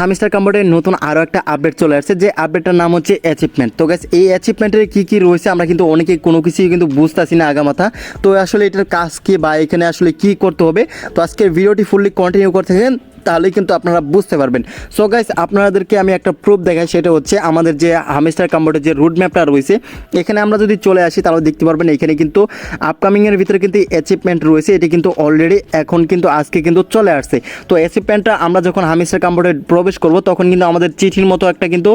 Hamster কম্বোর্ডের নতুন আরও একটা আপডেট চলে আসছে। যে আপডেটটার নাম হচ্ছে অ্যাচিভমেন্ট তো গাইস এই অ্যাচিভমেন্টের কী কী রয়েছে আমরা কিন্তু অনেকে কোনো কিছুই কিন্তু বুঝতেছি না আগামাথা। তো আসলে এটার কাজ কি বা এখানে আসলে কি করতে হবে? তো আজকের ভিডিওটি ফুললি কন্টিনিউ করতে থাকেন তাহলেই কিন্তু আপনারা বুঝতে পারবেন। সো গাইস আপনাদেরকে আমি একটা প্রুফ দেখাই, সেটা হচ্ছে আমাদের যে হামিস্টার কম্বোর্ডের যে রুট ম্যাপটা রয়েছে, এখানে আমরা যদি চলে আসি, তাহলে দেখতে পারবেন এখানে কিন্তু আপকামিংয়ের ভিতরে কিন্তু অ্যাচিভমেন্ট রয়েছে, এটি কিন্তু অলরেডি এখন কিন্তু আজকে কিন্তু চলে আসছে। তো অ্যাচিভমেন্টটা আমরা যখন হামিস্টার কম্বোর্ডে প্রবেশ করব, তখন কিন্তু আমাদের চিঠির মতো একটা কিন্তু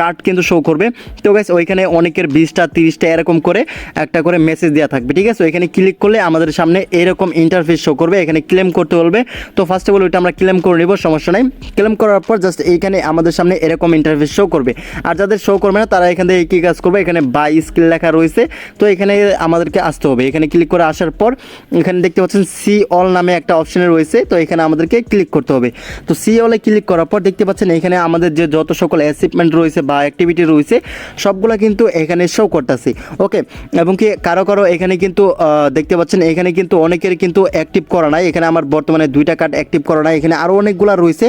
কার্ড কিন্তু শো করবে। তো গাইস ওইখানে অনেকের বিশটা, তিরিশটা এরকম করে একটা করে মেসেজ দেওয়া থাকবে, ঠিক আছে? ওইখানে ক্লিক করলে আমাদের সামনে এরকম ইন্টারফেস শো করবে, এখানে ক্লেম করতে বলবে। তো ফার্স্ট অফ অল ওইটা আমরা ক্লেম করে নিব, সমস্যা নাই। ক্লেম করার পর জাস্ট এইখানে আমাদের সামনে এরকম ইন্টারফেস শো করবে। আর যাদের শো করবে না, তারা এখান থেকে কী কাজ করবে? এখানে বাই স্কিল লেখা রয়েছে। তো এখানে আমাদেরকে আসতে হবে। এখানে ক্লিক করে আসার পর এখানে দেখতে পাচ্ছেন সি অল নামে একটা অপশনে রয়েছে। তো এখানে আমাদেরকে ক্লিক করতে হবে। তো সি অলে ক্লিক করার পর দেখতে পাচ্ছেন এখানে আমাদের যে যত সকল অ্যাচিভমেন্ট রয়েছে বা অ্যাক্টিভিটি রয়েছে, সবগুলো কিন্তু এখানে শো করতেছে। ওকে এবং কি কারও কারও এখানে কিন্তু দেখতে পাচ্ছেন এখানে কিন্তু অনেকের কিন্তু অ্যাক্টিভ করা নাই। এখানে আমার বর্তমানে দুইটা কার্ড অ্যাক্টিভ করা নাই। এখানে আরও অনেকগুলো রয়েছে।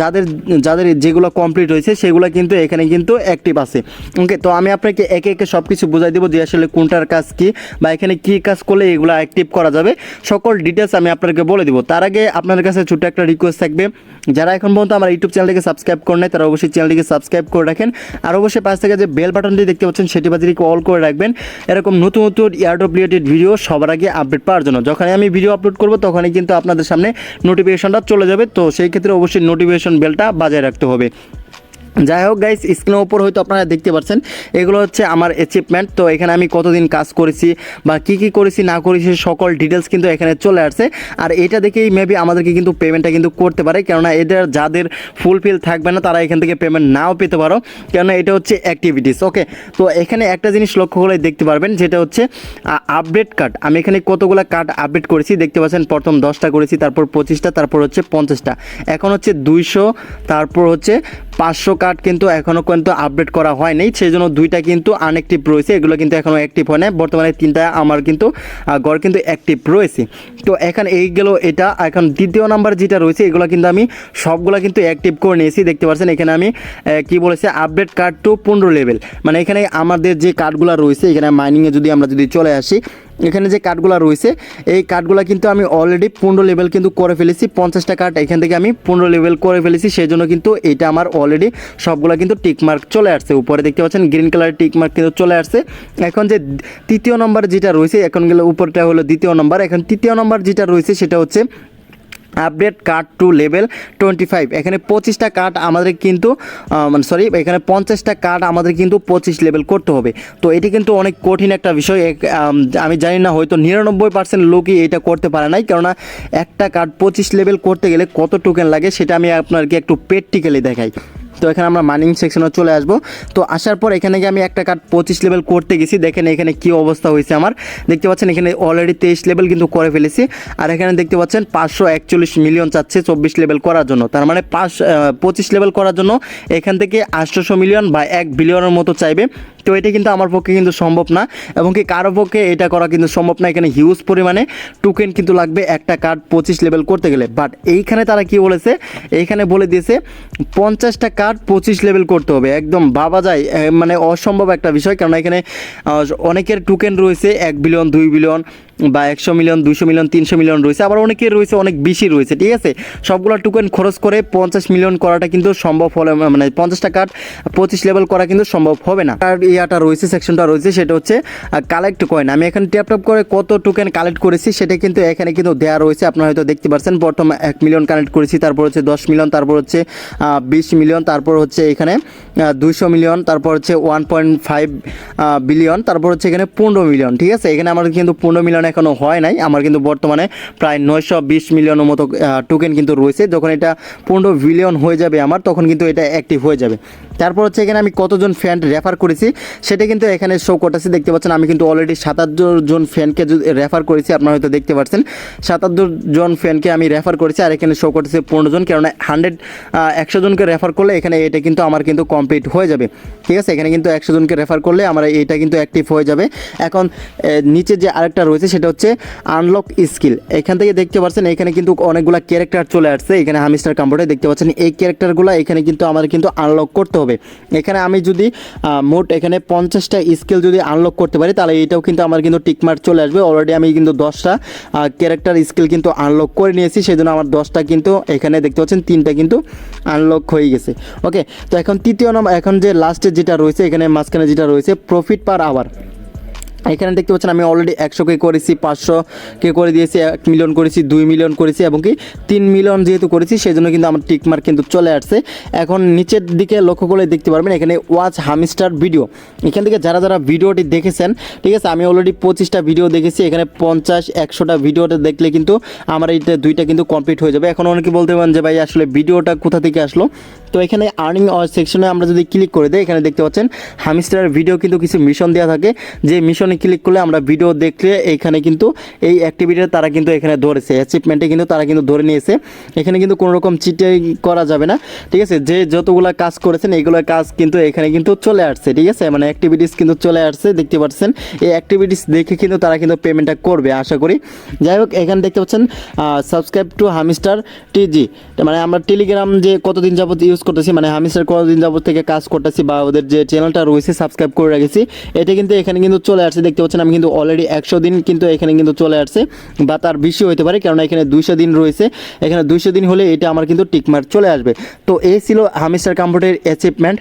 যাদের যাদের যেগুলো কমপ্লিট হয়েছে, সেগুলো কিন্তু এখানে কিন্তু অ্যাক্টিভ আছে। ওকে তো আমি আপনাকে একে একে সব কিছু বুঝাই দেবো যে আসলে কোনটার কাজ কি বা এখানে কি কাজ করলে এগুলো অ্যাক্টিভ করা যাবে। সকল ডিটেলস আমি আপনাকে বলে দিব। তার আগে আপনার কাছে ছোট্ট একটা রিকোয়েস্ট থাকবে। যারা এখন পর্যন্ত আমার ইউটিউব চ্যানেলটিকে সাবস্ক্রাইব করে নেয় তারা অবশ্যই চ্যানেলটিকে সাবস্ক্রাইব করে রাখেন। আর অবশ্যই পাশ থেকে যে বেল বাটনটি দেখতে পাচ্ছেন, সেটি বাজিয়ে অল করে রাখবেন। এরকম নতুন নতুন ইয়ারড্রপ রিলেটেড ভিডিও সবার আগে আপডেট পাওয়ার জন্য। যখনই আমি ভিডিও আপলোড করব, তখনই কিন্তু আপনাদের সামনে নোটিফিকেশনটা চলে যাবে। তো সেই ক্ষেত্রে অবশ্যই নোটিফিকেশন বেলটা বাজায় রাখতে হবে। যাই হোক গাইস স্ক্রিনের ওপর হয়তো আপনারা দেখতে পাচ্ছেন, এগুলো হচ্ছে আমার অ্যাচিভমেন্ট তো এখানে আমি কতদিন কাজ করেছি বা কি কি করেছি, না করেছি, সকল ডিটেলস কিন্তু এখানে চলে আসছে। আর এটা দেখেই মেবি আমাদেরকে কিন্তু পেমেন্টটা কিন্তু করতে পারে, কেননা এদের যাদের ফুলফিল থাকবে না, তারা এখান থেকে পেমেন্ট নাও পেতে পারো। কেননা এটা হচ্ছে অ্যাক্টিভিটিস ওকে তো এখানে একটা জিনিস লক্ষ্য করে দেখতে পারবেন, যেটা হচ্ছে আপডেট কার্ড আমি এখানে কতগুলো কার্ড আপডেট করেছি, দেখতে পাচ্ছেন, প্রথম দশটা করেছি, তারপর পঁচিশটা, তারপর হচ্ছে পঞ্চাশটা। এখন হচ্ছে দুইশো, তারপর হচ্ছে পাঁচশো কার্ড কিন্তু এখনও কিন্তু আপডেট করা হয়নি সেই জন্য দুইটা কিন্তু আনঅ্যাক্টিভ রয়েছে, এগুলো কিন্তু এখনও অ্যাক্টিভ হয় না বর্তমানে তিনটা আমার কিন্তু গড় কিন্তু অ্যাক্টিভ রয়েছে। তো এখন এই গেল এটা এখন দ্বিতীয় নাম্বার যেটা রয়েছে, এগুলো কিন্তু আমি সবগুলো কিন্তু অ্যাক্টিভ করে নিয়েছি, দেখতে পাচ্ছেন, এখানে আমি কি বলেছে আপডেট কার্ড টু পনেরো লেভেল মানে এখানে আমাদের যে কার্ডগুলো রয়েছে, এখানে মাইনিংয়ে যদি আমরা যদি চলে আসি এখানে যে কার্ডগুলো রয়েছে, এই কার্ডগুলো কিন্তু আমি অলরেডি পনেরো লেভেল কিন্তু করে ফেলেছি, পঞ্চাশটা কার্ড এখান থেকে আমি পনেরো লেভেল করে ফেলেছি সেই জন্য কিন্তু এটা আমার অলরেডি সবগুলো কিন্তু টিকমার্ক চলে আসছে। উপরে দেখতে পাচ্ছেন গ্রিন কালারের টিকমার্ক কিন্তু চলে আসছে। এখন যে তৃতীয় নম্বর যেটা রয়েছে, এখন গেলে উপরটা হলো দ্বিতীয় নম্বর এখন তৃতীয় নম্বর যেটা রয়েছে, সেটা হচ্ছে update card two level twenty five. এখানে পঁচিশটা কার্ড আমাদের কিন্তু মানে সরি এখানে পঞ্চাশটা কার্ড আমাদের কিন্তু পঁচিশ লেভেল করতে হবে। তো এটি কিন্তু অনেক কঠিন একটা বিষয়। আমি জানি না, হয়তো নিরানব্বই পার্সেন্ট লোকই এটা করতে পারে নাই। কেননা একটা কার্ড পঁচিশ লেভেল করতে গেলে কত টোকেন লাগে সেটা আমি আপনাকে একটু প্র্যাকটিক্যালি দেখাই। তো এখানে আমরা মাইনিং সেকশনে চলে আসব। তো আসার পর এখানে গিয়ে আমি একটা কার্ড পঁচিশ লেভেল করতে গেছি। দেখেন এখানে কি অবস্থা হয়েছে আমার। দেখতে পাচ্ছেন এখানে অলরেডি তেইশ লেভেল কিন্তু করে ফেলেছি। আর এখানে দেখতে পাচ্ছেন পাঁচশো একচল্লিশ মিলিয়ন চাচ্ছে চব্বিশ লেভেল করার জন্য। তার মানে পাঁচ পঁচিশ লেভেল করার জন্য এখান থেকে আটশোশো মিলিয়ন বা এক বিলিয়নের মতো চাইবে। তো এটা কিন্তু আমার পক্ষে কিন্তু সম্ভব না এবং কি কারও পক্ষে এটা করা কিন্তু সম্ভব না। এখানে হিউজ পরিমাণে টোকেন কিন্তু লাগবে একটা কার্ড পঁচিশ লেভেল করতে গেলে। বাট এইখানে তারা কি বলেছে? এইখানে বলে দিয়েছে পঞ্চাশটা কার্ড পঁচিশ লেভেল করতে হবে। একদম বাবা যায় মানে অসম্ভব একটা বিষয়। কারণ এখানে অনেকের টোকেন রয়েছে এক বিলিয়ন দুই বিলিয়ন বা একশো মিলিয়ন দুশো মিলিয়ন তিনশো মিলিয়ন রয়েছে। আবার অনেকের রয়েছে, অনেক বেশি রয়েছে, ঠিক আছে? সবগুলো টোকেন খরচ করে পঞ্চাশ মিলিয়ন করাটা কিন্তু সম্ভব হলে মানে পঞ্চাশটা কার্ড পঁচিশ লেভেল করা কিন্তু সম্ভব হবে না। আর ইয়াটা রয়েছে সেকশনটা রয়েছে, সেটা হচ্ছে কালেক্ট কয়েন আমি এখানে ট্যাপ ট্যাপ করে কত টোকেন কালেক্ট করেছি, সেটা কিন্তু এখানে কিন্তু দেওয়া রয়েছে। আপনারা হয়তো দেখতে পাচ্ছেন প্রথম এক মিলিয়ন কালেক্ট করেছি, তারপর হচ্ছে দশ মিলিয়ন তারপর হচ্ছে বিশ মিলিয়ন তারপর হচ্ছে এখানে দুইশো মিলিয়ন তারপর হচ্ছে ওয়ান পয়েন্ট ফাইভ বিলিয়ন তারপর হচ্ছে এখানে পনেরো মিলিয়ন ঠিক আছে? এখানে আমার কিন্তু পনেরো মিলিয়ন এখনও হয় নাই। আমার কিন্তু বর্তমানে প্রায় নয়শো বিশ মিলিয়নের মতো টোকেন কিন্তু রয়েছে। যখন এটা পনেরো বিলিয়ন হয়ে যাবে আমার, তখন কিন্তু এটা অ্যাক্টিভ হয়ে যাবে। তারপর হচ্ছে এখানে আমি কতজন ফ্যান রেফার করেছি সেটা কিন্তু এখানে শো করতেছে। দেখতে পাচ্ছেন, আমি কিন্তু অলরেডি সাতাত্তর জন ফ্যানকে রেফার করেছি, আপনারা হয়তো দেখতে পাচ্ছেন সাতাত্তর জন ফ্যানকে আমি রেফার করেছি আর এখানে শো করতেছে পনেরো জন, কেননা হান্ড্রেড একশো জনকে রেফার করলে এখানে এটা কিন্তু আমার কিন্তু কমপ্লিট হয়ে যাবে। ঠিক আছে, এখানে কিন্তু একশো জনকে রেফার করলে আমার এটা কিন্তু অ্যাক্টিভ হয়ে যাবে। এখন নিচে যে আরেকটা রয়েছে সেটা হচ্ছে আনলক স্কিল এখান থেকে দেখতে পাচ্ছেন এখানে কিন্তু অনেকগুলো ক্যারেক্টার চলে আসছে। এখানে হামিস্টার কম্পিউটারে দেখতে পাচ্ছেন। এই ক্যারেক্টারগুলো এখানে কিন্তু আমাদের কিন্তু আনলক করতে হবে। এখানে আমি যদি মোট এখানে পঞ্চাশটা স্কিল যদি আনলক করতে পারি, তাহলে এটাও কিন্তু আমার কিন্তু টিকমার্ক চলে আসবে। অলরেডি আমি কিন্তু দশটা ক্যারেক্টার স্কিল কিন্তু আনলক করে নিয়েছি। সেই জন্য আমার দশটা কিন্তু এখানে দেখতে পাচ্ছেন, তিনটা কিন্তু আনলক হয়ে গেছে। ওকে তো এখন তৃতীয় নম্বর এখন যে লাস্টে যেটা রয়েছে এখানে মাঝখানে যেটা রয়েছে প্রফিট পার আওয়ার এখানে দেখতে পাচ্ছেন আমি অলরেডি একশো কে করেছি, পাঁচশো কে করে দিয়েছি, এক মিলিয়ন করেছি, দুই মিলিয়ন করেছি এবং কি তিন মিলিয়ন যেহেতু করেছি সেই জন্য কিন্তু আমার টিকমার্ক কিন্তু চলে আসছে। এখন নিচের দিকে লক্ষ্য করে দেখতে পারবেন, এখানে ওয়াচ হামিস্টার ভিডিও এখান থেকে যারা যারা ভিডিওটি দেখেছেন, ঠিক আছে, আমি অলরেডি পঁচিশটা ভিডিও দেখেছি, এখানে পঞ্চাশ, একশোটা ভিডিওটা দেখলে কিন্তু আমার এইটা দুইটা কিন্তু কমপ্লিট হয়ে যাবে। এখন অনেকে বলতে পারেন যে ভাই, আসলে ভিডিওটা কোথা থেকে আসলো? তো এখানে আর্নিং সেকশনে আমরা যদি ক্লিক করে দিই, এখানে দেখতে পাচ্ছেন হামিস্টারের ভিডিও কিন্তু কিছু মিশন দেওয়া থাকে। যে মিশনে ক্লিক করলে আমরা ভিডিও দেখলে এখানে কিন্তু এই অ্যাক্টিভিটিটা তারা কিন্তু এখানে ধরেছে। অ্যাচিভমেন্টে কিন্তু তারা কিন্তু ধরে নিয়েছে। এখানে কিন্তু কোনো রকম চিটিং করা যাবে না, ঠিক আছে? যে যতগুলো কাজ করেছেন এইগুলো কাজ কিন্তু এখানে কিন্তু চলে আসছে, ঠিক আছে? মানে অ্যাক্টিভিটিস কিন্তু চলে আসছে, দেখতে পাচ্ছেন? এই অ্যাক্টিভিটিস দেখে কিন্তু তারা কিন্তু পেমেন্টটা করবে, আশা করি। যাই হোক, এখানে দেখতে পাচ্ছেন সাবস্ক্রাইব টু হামিস্টার টিজি মানে আমরা টেলিগ্রাম যে কতদিন যাবত ইউজ করতেছি মানে হামিস্টার কতদিন যাবত থেকে কাজ করতেছি বা ওদের যে চ্যানেলটা রয়েছে সাবস্ক্রাইব করে রেখেছি, এটা কিন্তু এখানে কিন্তু চলে আসছে। দেখতে পাচ্ছেন, আমি কিন্তু অলরেডি একশো দিন কিন্তু এখানে কিন্তু চলে আসছে, বা তার বেশি হতে পারে কারণ এখানে দুইশো দিন রয়েছে। এখানে দুইশো দিন হলে এটা আমার কিন্তু টিকমার্ক চলে আসবে। তো এই ছিল হামিস্টার কম্পিউটারের অ্যাচিভমেন্ট